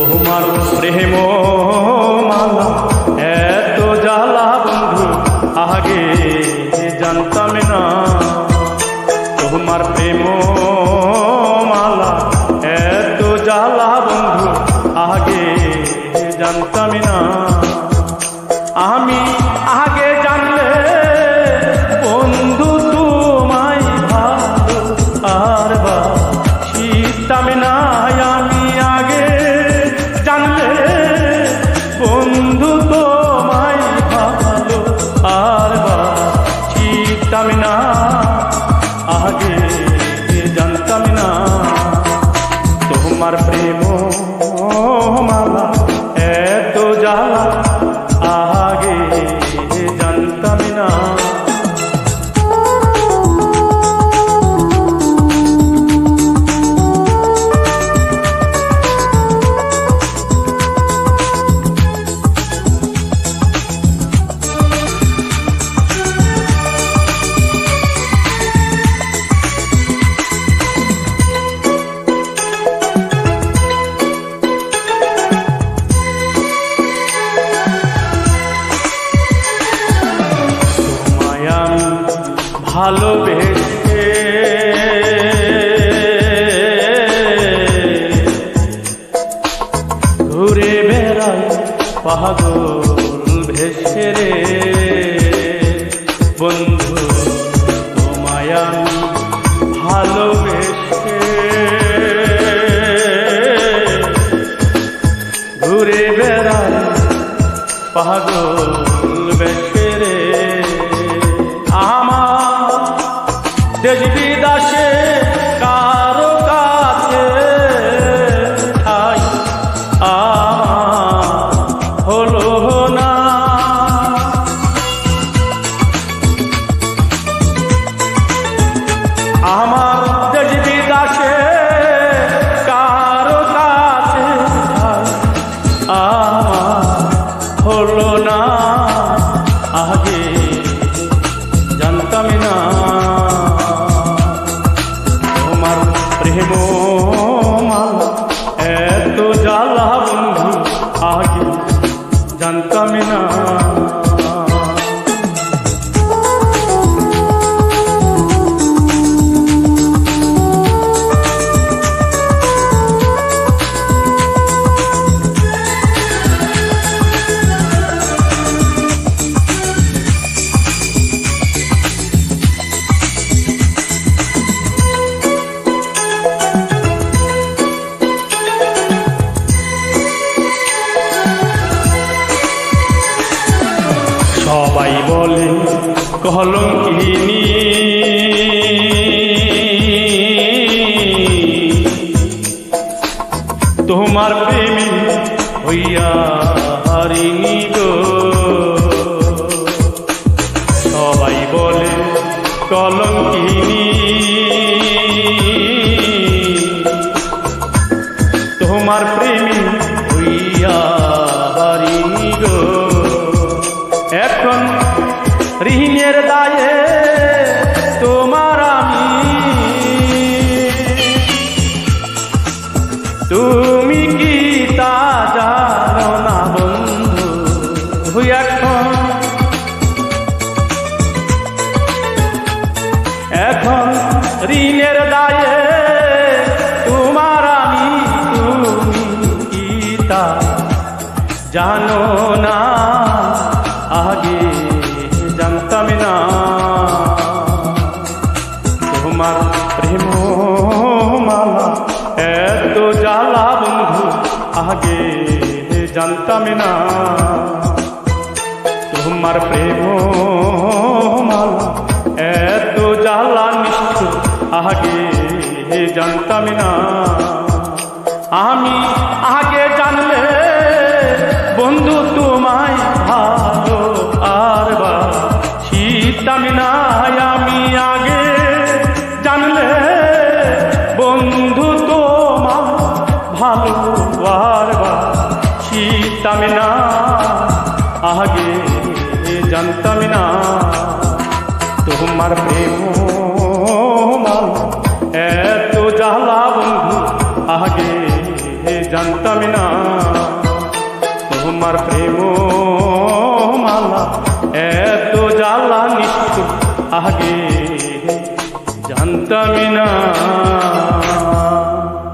তোমার প্রেম, মালা, এত জ্বালা বন্ধু, আগে জানতাম না। তোমার প্রেম, মালা, এত জ্বালা বন্ধু, আগে জানতাম না। আমি ভালোবেসে। ঘুরে বেড়াই পাগল ভেসে রে। বন্ধু তোমায় আমি ভালোবেসে। ঘুরে বেড়াই পাগল প্রেম মালা এত জ্বালা বন্ধু আগে জানতাম না। সবাই বলে কলঙ্কিনী। তোমার প্রেমী হইয়া হারিনি এখন এখন ঋণের দায়ে তোমার আমি তুমি কি তা জানো না, আগে জানতাম না। তোমার প্রেম মালা এত জ্বালা বন্ধু, আগে জানতাম না। তোমার প্রেম মালা এত জ্বালা নিশ্চয় আগে জানতাম না। তোমার প্রেম। এত জ্বালা বন্ধু, আগে জানতাম না। তোমার প্রেম মালা এত জ্বালা নিষ্ঠুর, আগে জানতাম না।